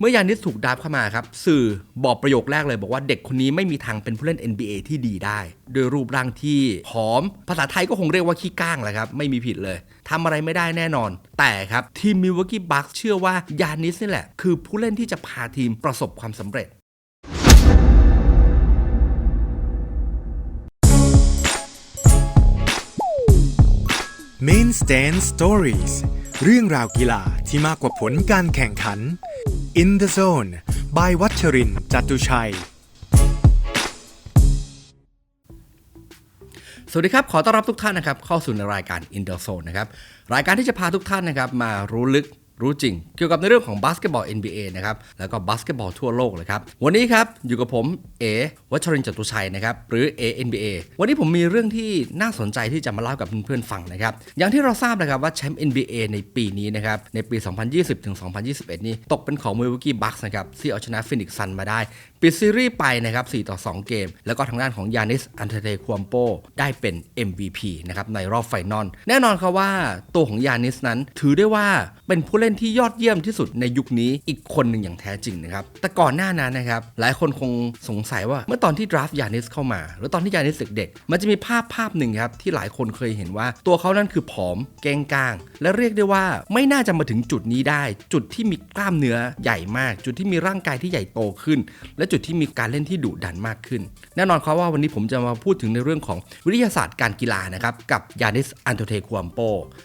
เมื่อยานิสถูกดับเข้ามาครับ สื่อบอกประโยคแรกเลยบอกว่าเด็กคนนี้ไม่มีทางเป็นผู้เล่น NBA ที่ดีได้โดยรูปร่างที่ผอม ภาษาไทยก็คงเรียกว่าขี้ก้างแหละครับ ไม่มีผิดเลยทำอะไรไม่ได้แน่นอน แต่ครับ ทีมมิวกี้บัคเชื่อว่ายานิสนี่แหละ คือผู้เล่นที่จะพาทีมประสบความสำเร็จ Main Stand Stories เรื่องราวกีฬาที่มากกว่าผลการแข่งขัน In the Zone by วัชรินทร์จตุชัย สวัสดีครับ ขอต้อนรับทุกท่านนะครับ เข้าสู่ในรายการ i n the Zone นะครับ รายการที่จะพาทุกท่านนะครับ มารู้ลึก รู้จริง เกี่ยวกับในเรื่องของบาสเกตบอล NBA นะครับ แล้วก็บาสเกตบอลทั่วโลกเลยครับ วันนี้ครับ อยู่กับผมเอวัชรินจตุชัยนะครับ หรือ A NBA วันนี้ผมมีเรื่องที่น่าสนใจที่จะมาเล่ากับเพื่อนๆฟังนะครับ อย่างที่เราทราบนะครับว่าแชมป์ NBA ในปีนี้นะครับ ในปี 2020ถึง2021 นี้ตกเป็นของมิลวอกกี้บัคส์นะครับที่เอาชนะฟินิกซ์ซันมาได้ปิดซีรีส์ไปนะครับ 4 ต่อ 2 เกม แล้วก็ทางด้านของยานิส อันเทเตควมโป ได้เป็น MVP นะครับในรอบไฟนอล แน่นอนครับว่าตัวของยานิสนั้นถือได้ว่าเป็นผู้เล่นที่ยอดเยี่ยมที่สุดในยุคนี้อีกคนหนึ่งอย่างแท้จริงนะครับ แต่ก่อนหน้านั้นนะครับ หลายคนคงสงสัยว่าเมื่อตอนที่ดราฟยานิสเข้ามา หรือตอนที่ยานิสเด็กๆ มันจะมีภาพภาพหนึ่งครับที่หลายคนเคยเห็นว่า ตัวเขานั้นคือผอมเก้งก้าง และเรียกได้ว่าไม่น่าจะมาถึงจุดนี้ได้ จุดที่มีกล้ามเนื้อใหญ่มาก จุดที่มีร่างกายที่ใหญ่โตขึ้น และจุดที่มีการเล่นที่ดุดันมากขึ้น แน่นอนครับว่าวันนี้ผมจะมาพูดถึงในเรื่องของวิทยาศาสตร์การกีฬานะครับกับยานิสอันโตเทควมโป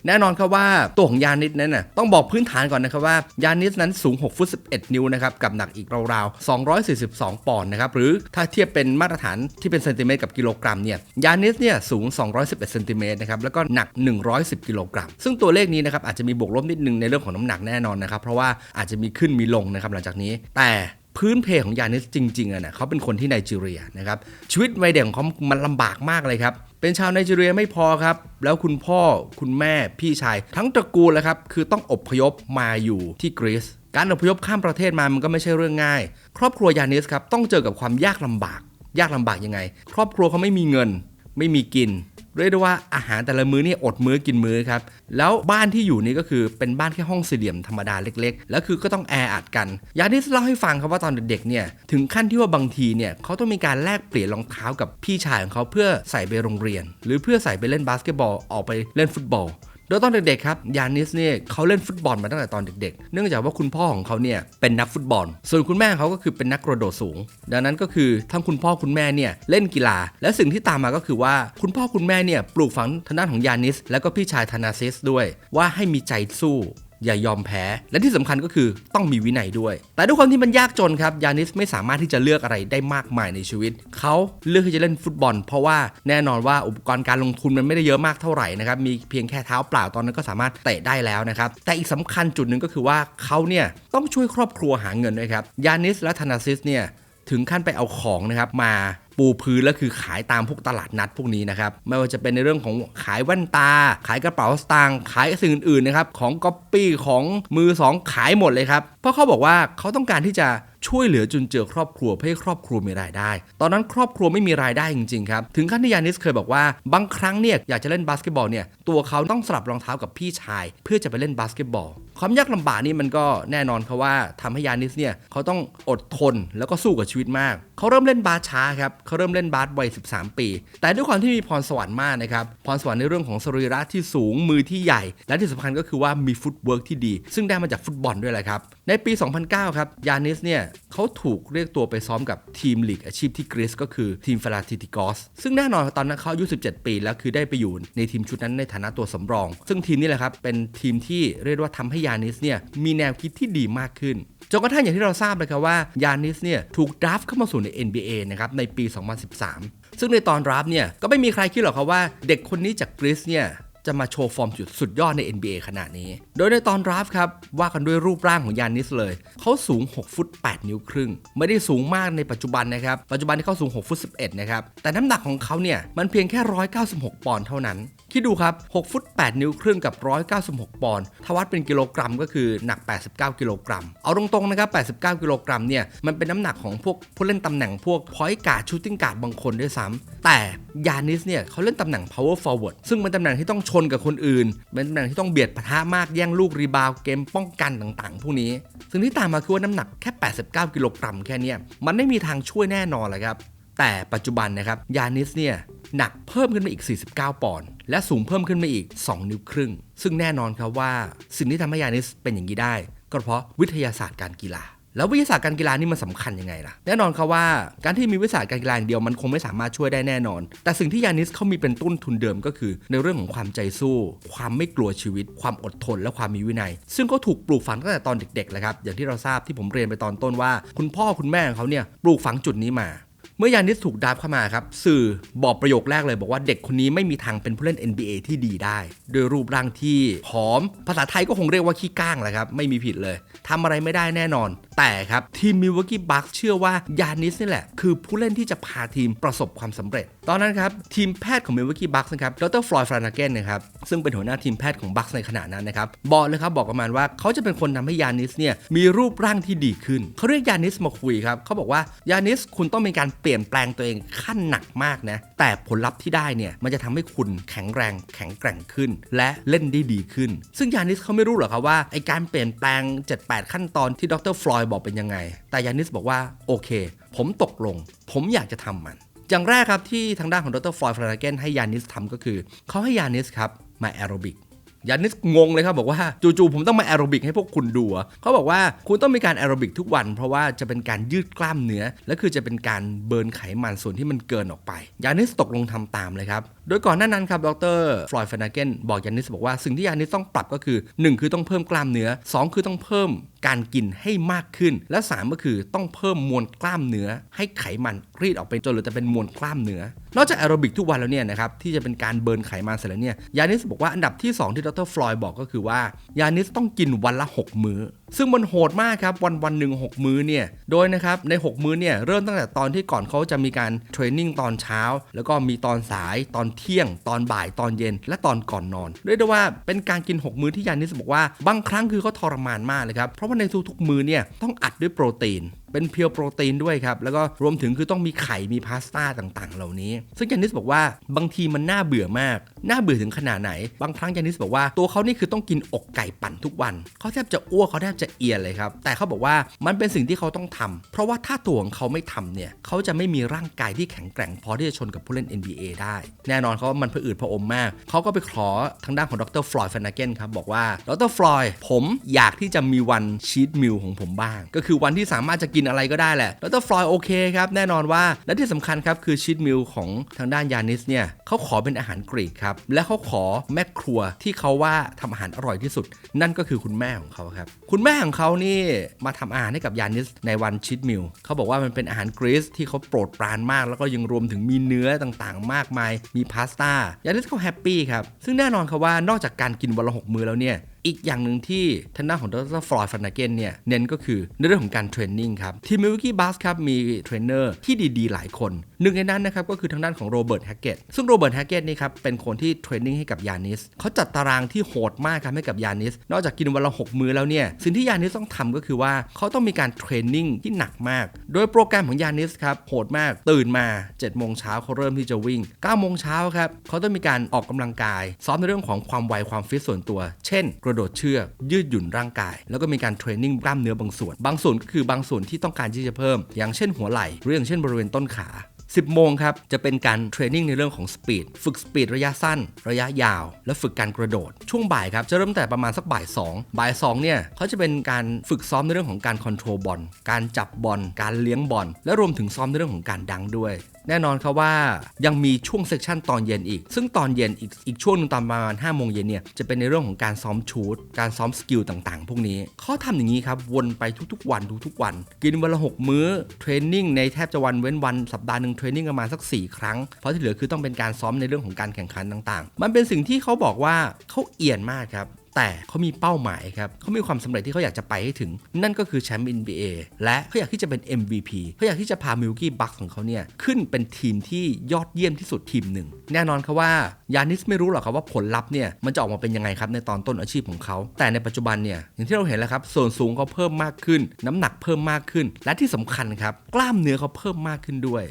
แน่นอนครับว่าตัวของยานิสนั้นน่ะต้องบอกพื้นฐานก่อนนะครับว่ายานิสนั้นสูง 6 ฟุต 11 นิ้วนะครับกับหนักอีกราวๆ 242 ปอนด์นะครับหรือถ้าเทียบเป็นมาตรฐานที่เป็นเซนติเมตรกับกิโลกรัมเนี่ยยานิสเนี่ยสูง 211เซนติเมตรนะครับแล้วก็หนัก 110 กิโลกรัม ซึ่งตัวเลขนี้นะครับอาจจะมีบวกลบนิดนึงในเรื่องของน้ำหนักแน่นอนนะครับเพราะว่าอาจจะมีขึ้นมีลงนะครับหลังจากนี้ แต่ พื้นเพของยานิสจริงๆอะนะเขาเป็นคนที่ไนจีเรียนะครับชีวิตวัยเด็กของเขามันลำบากมากเลยครับ เป็นชาวไนจีเรียไม่พอครับ แล้วคุณพ่อคุณแม่พี่ชาย ทั้งตระกูลเลยครับ คือต้องอพยพมาอยู่ที่กรีซการอพยพข้ามประเทศมามันก็ไม่ใช่เรื่องง่าย ครอบครัวยานิสครับต้องเจอกับความยากลำบาก ยากลำบากยังไง ครอบครัวเขาไม่มีเงิน ไม่มีกิน เรียกได้ว่าอาหารแต่ละมื้อนี่อดมื้อกินมื้อครับ แล้วบ้านที่อยู่นี่ก็คือเป็นบ้านแค่ห้องสี่เหลี่ยมธรรมดาเล็กๆ แล้วคือก็ต้องแออัดกัน ยานิสเล่าให้ฟังครับว่าตอนเด็กๆเนี่ยถึงขั้นที่ว่าบางทีเนี่ยเขาต้องมีการแลกเปลี่ยนรองเท้ากับพี่ชายของเขาเพื่อใส่ไปโรงเรียน หรือเพื่อใส่ไปเล่นบาสเกตบอลออกไปเล่นฟุตบอล โดยตอนเด็กๆครับยานิสเนี่ยเขาเล่นฟุตบอลมาตั้งแต่ตอนเด็กๆ เนื่องจากว่าคุณพ่อของเขาเนี่ยเป็นนักฟุตบอล ส่วนคุณแม่เขาก็คือเป็นนักกระโดดสูง ดังนั้นก็คือทั้งคุณพ่อคุณแม่เนี่ยเล่นกีฬา และสิ่งที่ตามมาก็คือว่าคุณพ่อคุณแม่เนี่ยปลูกฝังทางด้านของยานิส แล้วก็พี่ชายธนาซิสด้วย ว่าให้มีใจสู้ อย่ายอมแพ้ และที่สำคัญก็คือต้องมีวินัยด้วย แต่ด้วยความที่มันยากจนครับ ยานิสไม่สามารถที่จะเลือกอะไรได้มากมายในชีวิต เขาเลือกที่จะเล่นฟุตบอล เพราะว่าแน่นอนว่าอุปกรณ์การลงทุนมันไม่ได้เยอะมากเท่าไหร่นะครับ มีเพียงแค่เท้าเปล่าตอนนั้นก็สามารถเตะได้แล้วนะครับ แต่อีกสำคัญจุดหนึ่งก็คือว่าเขาเนี่ยต้องช่วยครอบครัวหาเงินด้วยครับ ยานิสและธนาซิสเนี่ยถึงขั้นไปเอาของนะครับมา ปูพื้นแล้วคือขายตามพวกตลาดนัดพวกนี้นะครับ ไม่ว่าจะเป็นในเรื่องของขายแว่นตา ขายกระเป๋าสตางค์ขายสิ่งอื่นๆนะครับของก๊อปปี้ของมือสองขายหมดเลยครับ เพราะเขาบอกว่าเขาต้องการที่จะ ช่วยเหลือจุนเจือครอบครัวเพื่อให้ครอบครัวมีรายได้ ตอนนั้นครอบครัวไม่มีรายได้จริงๆครับ ถึงขั้นที่ยานิสเคยบอกว่าบางครั้งเนี่ยอยากจะเล่นบาสเกตบอลเนี่ยตัวเขาต้องสลับรองเท้ากับพี่ชาย เพื่อจะไปเล่นบาสเกตบอล ความยากลำบากนี่มันก็แน่นอนครับว่าทำให้ยานิสเนี่ยเขาต้องอดทนแล้วก็สู้กับชีวิตมากเขาเริ่มเล่นบาสช้าครับเขาเริ่มเล่นบาสวัย 13 ปี แต่ด้วยความที่มีพรสวรรค์มากนะครับพรสวรรค์ในเรื่องของสรีระที่สูงมือที่ใหญ่ และที่สำคัญก็คือว่ามีฟุตเวิร์กที่ดี ซึ่งได้มาจากฟุตบอลด้วยแหละครับในปี 2009 ครับยานิสเนี่ยเขาถูกเรียกตัวไปซ้อมกับทีมลีกอาชีพที่กรีซก็คือทีมฟลาติติกอสซึ่งแน่นอนตอนนั้นเขาอายุ 17 ปี แล้วคือได้ไปอยู่ในทีมชุดนั้นในฐานะตัวสำรอง ซึ่งทีมนี้แหละครับ เป็นทีมที่เรียกว่าทำให้ยานิสเนี่ยมีแนวคิดที่ดีมากขึ้นจนกระทั่งอย่างที่เราทราบเลยครับว่ายานิสเนี่ยถูกดราฟเข้ามาสู่ใน NBA นะครับในปี 2013 ซึ่งในตอนดราฟเนี่ยก็ไม่มีใครคิดหรอกครับว่าเด็กคนนี้จากกรีซเนี่ย จะมาโชว์ฟอร์มจุดสุดยอดใน NBA ขนาดนี้ โดยในตอนดราฟครับ ว่ากันด้วยรูปร่างของยานิสเลย เขาสูง 6 ฟุต 8 นิ้วครึ่ง ไม่ได้สูงมากในปัจจุบันนะครับ ปัจจุบันที่เขาสูง 6 ฟุต 11 นะครับ แต่น้ำหนักของเขาเนี่ย มันเพียงแค่ 196 ปอนด์เท่านั้น คิดดูครับ 6 ฟุต 8 นิ้วครึ่งกับ 196 ปอนด์ถ้าวัดเป็นกิโลกรัมก็คือหนัก 89 กิโลกรัม เอาตรงๆนะครับ 89 กิโลกรัมเนี่ย มันเป็นน้ำหนักของพวกผู้เล่นตำแหน่งพวกพอยต์การ์ดชูตติ้งการ์ดบางคนด้วยซ้ำแต่ยานิสเนี่ยเขาเล่นตำแหน่ง power forward ซึ่งเป็นตำแหน่งที่ต้องชนกับคนอื่น เป็นตำแหน่งที่ต้องเบียดปะทะมากแย่งลูกรีบาวเกมป้องกันต่างๆ พวกนี้สิ่งที่ตามมาคือว่าน้ำหนักแค่ 89 กิโลกรัมแค่นี้มันไม่มีทางช่วยแน่นอนเลยครับ แต่ปัจจุบันนะครับยานิสเนี่ยหนักเพิ่มขึ้นมาอีก 49 ปอนด์ และสูงเพิ่มขึ้นมาอีก 2 นิ้วครึ่ง ซึ่งแน่นอนครับว่า สิ่งที่ทำให้ยานิสเป็นอย่างนี้ได้ ก็เพราะวิทยาศาสตร์การกีฬา แล้ววิทยาศาสตร์การกีฬานี่มันสำคัญยังไงล่ะ แน่นอนครับว่าการที่มีวิทยาศาสตร์การกีฬาอย่างเดียวมันคงไม่สามารถช่วยได้แน่นอน แต่สิ่งที่ยานิสเขามีเป็นต้นทุนเดิมก็คือ ในเรื่องของความใจสู้ ความไม่กลัวชีวิต ความอดทน และความมีวินัย ซึ่งก็ถูกปลูกฝังตั้งแต่ตอนเด็กๆเลยครับอย่างที่เราทราบที่ผมเรียนไปตอนต้นว่า คุณพ่อคุณแม่ของเขาเนี่ยปลูกฝังจุดนี้มา เมื่อยานิสถูกดราฟเข้ามาครับสื่อบอกประโยคแรกเลยบอกว่าเด็กคนนี้ไม่มีทางเป็นผู้เล่น NBA ที่ดีได้ โดยรูปร่างที่ผอม ภาษาไทยก็คงเรียกว่าขี้ก้างแหละครับ ไม่มีผิดเลยทำอะไรไม่ได้แน่นอน แต่ครับทีมมิวกี้บัคเชื่อว่ายานิสนี่แหละ คือผู้เล่นที่จะพาทีมประสบความสำเร็จ ตอนนั้นครับทีมแพทย์ของมิวกี้บัคนะครับดรฟลอยฟรานาเกนนะครับซึ่งเป็นหัวหน้าทีมแพทย์ของบัคในขณะนั้นนะครับบอกเลยครับบอกประมาณว่าเขาจะเป็นคนทำให้ยานิสเนี่ยมีรูปร่างที่ดีขึ้นเขาเรียกยานิสมาคุยครับเขาบอกว่ายานิสคุณต้องมีการเปลี่ยนแปลงตัวเองขั้นหนักมากนะ แต่ผลลัพธ์ที่ได้เนี่ยมันจะทำให้คุณแข็งแรงแข็งแกร่งขึ้น และเล่นได้ดีขึ้น ซึ่งยานิสเขาไม่รู้หรอกครับว่าไอการเปลี่ยนแปลง 7-8 ขั้นตอนที่ดรฟลอยด์บอกเป็นยังไง แต่ยานิสบอกว่าโอเค ผมตกลง ผมอยากจะทำมัน อย่างแรกครับที่ทางด้านของดรฟลอยด์ฟลานาเกนให้ยานิสทำก็คือเขาให้ยานิสครับมาแอโรบิก ยานิสงงเลยครับบอกว่าจู่ๆผมต้องมาแอโรบิกให้พวกคุณดูเขาบอกว่าคุณต้องมีการแอโรบิกทุกวัน เพราะว่าจะเป็นการยืดกล้ามเนื้อ และคือจะเป็นการเบิร์นไขมันส่วนที่มันเกินออกไป ยานิสตกลงทำตามเลยครับ โดยก่อนหน้านั้นครับดรฟลอยด์ฟนาเกนบอกยานิสบอกว่าสิ่งที่ยานิสต้องปรับก็คือ 1 คือต้องเพิ่มกล้ามเนื้อ 2 คือต้องเพิ่ม การกินให้มากขึ้น และ 3 ก็คือต้องเพิ่มมวลกล้ามเนื้อ ให้ไขมันรีดออกไปจนเหลือแต่เป็นมวลกล้ามเนื้อนอกจากแอโรบิกทุกวันแล้วเนี่ยนะครับที่จะเป็นการเบิร์นไขมันเสร็จแล้วเนี่ยยานิสบอกว่าอันดับที่ 2 ที่ดรฟลอยด์บอกก็คือว่ายานิสต้องกินวันละ 6 มื้อ ซึ่งมันโหดมากครับวันวันหนึ่งหกมื้อเนี่ยโดยนะครับใน 6 มื้อเนี่ยเริ่มตั้งแต่ตอนที่ก่อนเขาจะมีการเทรนนิ่งตอนเช้า แล้วก็มีตอนสายตอนเที่ยง ตอนบ่ายตอนเย็น และตอนก่อนนอนเรียกได้ว่าเป็นการกิน 6 มื้อที่ยานิสบอกว่าบางครั้งคือเขาทรมานมากเลยครับเพราะว่าในทุกๆมื้อเนี่ยต้องอัดด้วยโปรตีน เป็นเพียวโปรตีนด้วยครับ แล้วก็รวมถึงคือต้องมีไข่มีพาสต้าต่างๆ เหล่านี้ ซึ่งยานิสบอกว่าบางทีมันน่าเบื่อมาก น่าเบื่อถึงขนาดไหน บางครั้งยานิสบอกว่าตัวเขานี่คือต้องกินอกไก่ปั่นทุกวันเขาแทบจะอ้วกเขาแทบจะเอียนเลยครับ แต่เขาบอกว่ามันเป็นสิ่งที่เขาต้องทำเพราะว่าถ้าตัวของเขาไม่ทำเนี่ยเขาจะไม่มีร่างกายที่แข็งแกร่งพอที่จะชนกับผู้เล่น NBA ได้ แน่นอนเขาว่ามันผะอืดผะอมมากเขาก็ไปขอทางด้านของดรฟลอยด์แฟนาเกนครับบอกว่าดรฟลอยด์ผมอยากที่จะมีวันชีตมิลของผมบ้าง ก็คือวันที่สามารถจะกินอะไรก็ได้แหละดรฟลอยด์โอเคครับ แน่นอนว่า และที่สำคัญครับ คือชีตมิลของทางด้านยานิสเนี่ยเขาขอเป็นอาหารกรีกครับ และเขาขอแม่ครัวที่เขาว่าทำอาหารอร่อยที่สุด นั่นก็คือคุณแม่ของเขาครับ คุณแม่ของเขานี่มาทำอาหารให้กับยานิสในวันชีตมิลเขาบอกว่ามันเป็นอาหารกรีซที่เขาโปรดปรานมาก แล้วก็ยังรวมถึงมีเนื้อต่างๆ มากมาย มีพาสต้ายานิสเขาแฮปปี้ครับซึ่งแน่นอนครับว่านอกจากการกินวันละหกมื้อแล้วเนี่ย อีกอย่างหนึ่งที่ทางด้านของดรฟลอยด์ฟันนาเกนเนี่ยเน้นก็คือในเรื่องของการเทรนนิ่งครับทีมมิลกี้บัสครับมีเทรนเนอร์ที่ดีๆ หลายคนหนึ่งในนั้นนะครับก็คือทางด้านของโรเบิร์ตแฮกเกตซึ่งโรเบิร์ตแฮกเกตนี่ครับเป็นคนที่เทรนนิ่งให้กับยานิสเขาจัดตารางที่โหดมากครับให้กับยานิส นอกจากกินวันละหกมื้อแล้วเนี่ยสิ่งที่ยานิสต้องทำก็คือว่าเขาต้องมีการเทรนนิ่งที่หนักมาก โดยโปรแกรมของยานิสครับโหดมากตื่นมา7โมงเช้าเขาเริ่มที่จะวิ่ง9โมงเช้าครับเขาต้องมีการออกกำลังกาย ซ้อมในเรื่องของความไวความฟิตส่วนตัว เช่นกระโดดเชือกยืดหยุ่นร่างกาย แล้วก็มีการเทรนนิ่งกล้ามเนื้อบางส่วน บางส่วนก็คือบางส่วนที่ต้องการที่จะเพิ่ม อย่างเช่นหัวไหล่หรืออย่างเช่นบริเวณต้นขา10 โมงครับ จะเป็นการเทรนนิ่งในเรื่องของสปีด ฝึกสปีดระยะสั้น ระยะยาว และฝึกการกระโดด ช่วงบ่ายครับ จะเริ่มแต่ประมาณสักบ่าย 2 บ่าย 2 เนี่ยเขาจะเป็นการฝึกซ้อมในเรื่องของการคอนโทรลบอล การจับบอล การเลี้ยงบอล และรวมถึงซ้อมในเรื่องของการดังด้วย แน่นอนครับว่ายังมีช่วงเซสชันตอนเย็นอีก ซึ่งตอนเย็นอีกอีกช่วงนึงตอนประมาณ5โมงเย็นเนี่ยจะเป็นในเรื่องของการซ้อมชูตการซ้อมสกิลต่างๆ พวกนี้เขาทำอย่างนี้ครับ วนไปทุกๆ วันทุกๆวัน กินวันละ 6 มื้อเทรนนิ่งในแทบจะวันเว้นวันสัปดาห์หนึ่งเทรนนิ่งประมาณสัก 4 ครั้ง เพราะที่เหลือคือต้องเป็นการซ้อมในเรื่องของการแข่งขันต่างๆ มันเป็นสิ่งที่เขาบอกว่าเขาเอี่ยนมากครับ แต่เขามีเป้าหมายครับเขามีความสำเร็จที่เขาอยากจะไปให้ถึง นั่นก็คือแชมป์ NBA และเขาอยากที่จะเป็น MVP เขาอยากที่จะพามิลกี้บัคของเขาเนี่ยขึ้นเป็นทีมที่ยอดเยี่ยมที่สุดทีมหนึ่ง แน่นอนครับว่ายานิสไม่รู้หรอกครับว่าผลลัพธ์เนี่ยมันจะออกมาเป็นยังไงครับในตอนต้นอาชีพของเขา แต่ในปัจจุบันเนี่ยอย่างที่เราเห็นแล้วครับส่วนสูงเขาเพิ่มมากขึ้น น้ำหนักเพิ่มมากขึ้น และที่สำคัญครับกล้ามเนื้อเขาเพิ่มมากขึ้นด้วย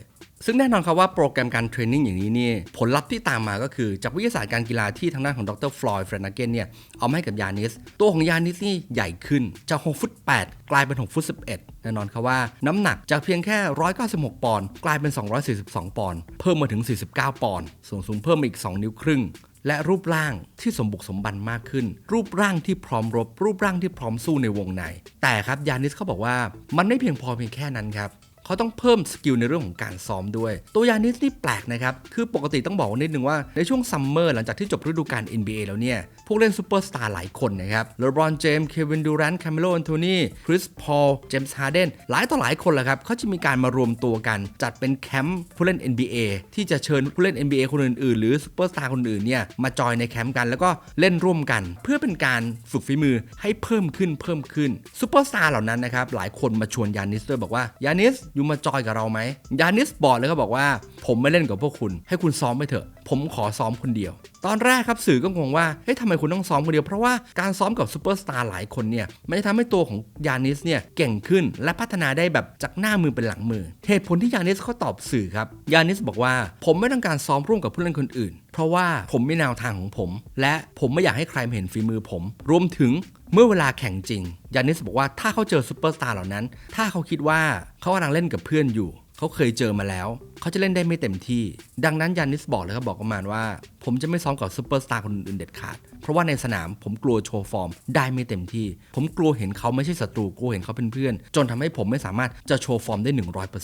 ซึ่งแน่นอนครับว่าโปรแกรมการเทรนนิ่งอย่างนี้นี่ผลลัพธ์ที่ตามมาก็คือ จากวิทยาศาสตร์การกีฬาที่ทางด้านของดรฟลอยด์เฟรนาเกนเนี่ยเอามาให้กับยานิส ตัวของยานิสนี่ใหญ่ขึ้นจาก6ฟุต8 กลายเป็น6ฟุต11 แน่นอนครับว่าน้ำหนักจากเพียงแค่ 196 ปอนด์กลายเป็น 242 ปอนด์เพิ่มมาถึง 49 ปอนด์ส่วนสูงเพิ่มมาอีก 2 นิ้วครึ่งและรูปร่างที่สมบุกสมบันมากขึ้น รูปร่างที่พร้อมรบ รูปร่างที่พร้อมสู้ในวงใน แต่ครับยานิสเขาบอกว่ามันไม่เพียงพอเพียงแค่นั้นครับ เขาต้องเพิ่มสกิลในเรื่องของการซ้อมด้วย ตัวอย่างนี้นี่แปลกนะครับ คือปกติต้องบอกนิดนึงว่าในช่วงซัมเมอร์หลังจากที่จบฤดูกาล NBA แล้วเนี่ย วกเล่นซูเปอร์สตาร์หลายคนนะครับเลบรอนเจมส์เควินดูแรนต์คาเมโลแอนโทนีคริสพอลเจมส์ฮาร์เดนหลายต่อหลายคนแหละครับเขาจะมีการมารวมตัวกัน จัดเป็นแคมป์ผู้เล่น NBA ที่จะเชิญผู้เล่น NBA คนอื่นๆ หรือซูเปอร์สตาร์คนอื่นเนี่ยมาจอยในแคมป์กันแล้วก็เล่นร่วมกัน เพื่อเป็นการฝึกฝีมือให้เพิ่มขึ้นเพิ่มขึ้นซูเปอร์สตาร์เหล่านั้นนะครับหลายคนมาชวนยานิสด้วยบอกว่ายานิสอยู่มาจอยกับเราไหมยานิสบอกเลยเขาบอกว่า ผมไม่เล่นกับพวกคุณ ให้คุณซ้อมไปเถอะ ผมขอซ้อมคนเดียว ตอนแรกครับสื่อก็งงว่า เฮ้ยทำไมคุณต้องซ้อมคนเดียว เพราะว่าการซ้อมกับซูเปอร์สตาร์หลายคนเนี่ย มันจะทำให้ตัวของยานิสเนี่ยเก่งขึ้นและพัฒนาได้แบบจากหน้ามือเป็นหลังมือ เหตุผลที่ยานิสเขาตอบสื่อครับ ยานิสบอกว่า ผมไม่ต้องการซ้อมร่วมกับผู้เล่นคนอื่น เพราะว่าผมมีแนวทางของผม และผมไม่อยากให้ใครมาเห็นฝีมือผม รวมถึงเมื่อเวลาแข่งจริง ยานิสบอกว่าถ้าเขาเจอซูเปอร์สตาร์เหล่านั้น ถ้าเขาคิดว่าเขากำลังเล่นกับเพื่อนอยู่ เขาเคยเจอมาแล้ว เขาจะเล่นได้ไม่เต็มที่ ดังนั้นยานิสบอกเลยครับบอกประมาณว่า ผมจะไม่ซ้อมกับซูเปอร์สตาร์คนอื่นเด็ดขาด เพราะว่าในสนามผมกลัวโชว์ฟอร์ม ได้ไม่เต็มที่ ผมกลัวเห็นเขาไม่ใช่ศัตรูกลัวเห็นเขาเป็นเพื่อน จนทำให้ผมไม่สามารถจะโชว์ฟอร์มได้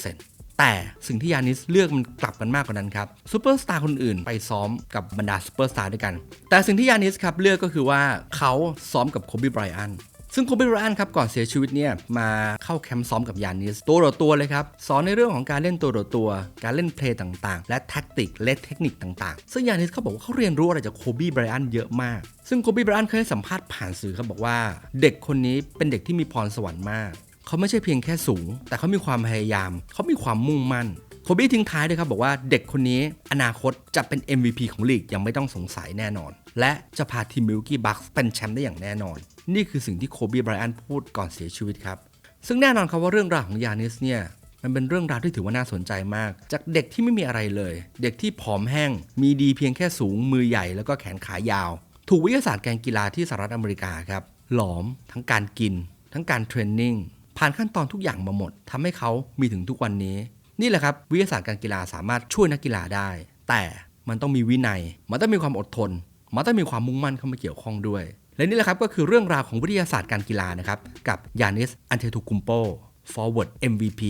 100%แต่สิ่งที่ยานิสเลือกมันกลับกันมากกว่านั้นครับซูเปอร์สตาร์คนอื่นไปซ้อมกับบรรดาซูเปอร์สตาร์ด้วยกัน แต่สิ่งที่ยานิสครับเลือกก็คือว่าเขาซ้อมกับโคบีไบรอัน ซึ่งโคบีบรอันครับก่อนเสียชีวิตเนี่ยมาเข้าแคมป์ซ้อมกับยานิสตัวต่อตัวเลยครับ สอนในเรื่องของการเล่นตัวต่อตัว การเล่นเพลย์ต่างๆ และแท็กติกและเทคนิคต่างๆ ซึ่งยานิสเขาบอกว่าเขาเรียนรู้อะไรจากโคบีไบรอันเยอะมาก ซึ่งโคบีไบรอันเคยให้สัมภาษณ์ผ่านสื่อครับบอกว่า เด็กคนนี้เป็นเด็กที่มีพรสวรรค์มาก เขาไม่ใช่เพียงแค่สูง แต่เขามีความพยายาม เขามีความมุ่งมั่นโคบี้ทิ้งท้ายด้วยครับ บอกว่าเด็กคนนี้อนาคตจะเป็น MVP ของลีกยังไม่ต้องสงสัยแน่นอน และจะพาทีมมิลกี้บัคเป็นแชมป์ได้อย่างแน่นอน นี่คือสิ่งที่โคบีไบรอันพูดก่อนเสียชีวิตครับ ซึ่งแน่นอนครับว่าเรื่องราวของยานิสเนี่ยมันเป็นเรื่องราวที่ถือว่าน่าสนใจมาก จากเด็กที่ไม่มีอะไรเลย เด็กที่ผอมแห้ง มีดีเพียงแค่สูงมือใหญ่แล้วก็แขนขายาว ถูกวิทยาศาสตร์การกีฬาที่สหรัฐอเมริกาครับหลอมทั้งการกิน ทั้งการเทรนนิ่งผ่านขั้นตอนทุกอย่างมาหมดทำให้เขามีถึงทุกวันนี้ นี่แหละครับวิทยาศาสตร์การกีฬาสามารถช่วยนักกีฬาได้ แต่มันต้องมีวินัย มันต้องมีความอดทน มันต้องมีความมุ่งมั่นเข้ามาเกี่ยวข้องด้วย และนี่แหละครับก็คือเรื่องราวของวิทยาศาสตร์การกีฬานะครับ กับยานิส อันเทตุกุมโป Forward MVP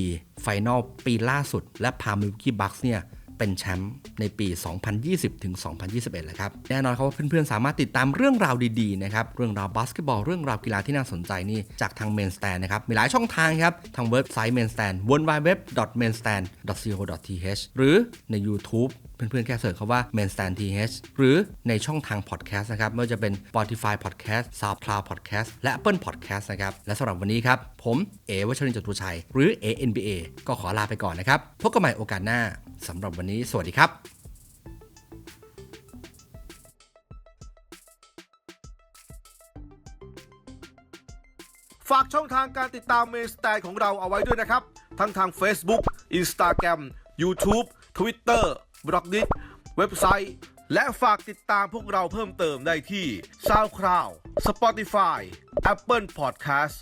Final ปีล่าสุด และพามิลกี้บัคส์เนี่ย เป็นแชมป์ในปี 2020ถึง2021แหละครับ แน่นอนครับว่าเพื่อนๆ สามารถติดตามเรื่องราวดีๆ นะครับ เรื่องราวบาสเกตบอล เรื่องราวกีฬาที่น่าสนใจนี่จากทาง Main Stand นะครับ มีหลายช่องทางครับ ทางเว็บไซต์ Main Stand w w w m a i n s t a n d c o t h หรือใน YouTube เพื่อนๆ แค่เสิร์ชคำว่า Main Stand TH หรือในช่องทาง Podcast นะครับ ไม่ว่าจะเป็น Spotify Podcast SoundCloud Podcast และ Apple Podcast นะครับ และสำหรับวันนี้ครับ ผม เอวัชรินจตุชัย หรือ ANBA ก็ขอลาไปก่อนนะครับ พบกันใหม่โอกาสหน้า สำหรับวันนี้สวัสดีครับฝากช่องทางการติดตามเมนสไตล์ของเราเอาไว้ด้วยนะครับ ทั้งทาง Facebook Instagram YouTube Twitter b l o g d i t เว็บไซต์ และฝากติดตามพวกเราเพิ่มเติมได้ที่ SoundCloud Spotify Apple Podcast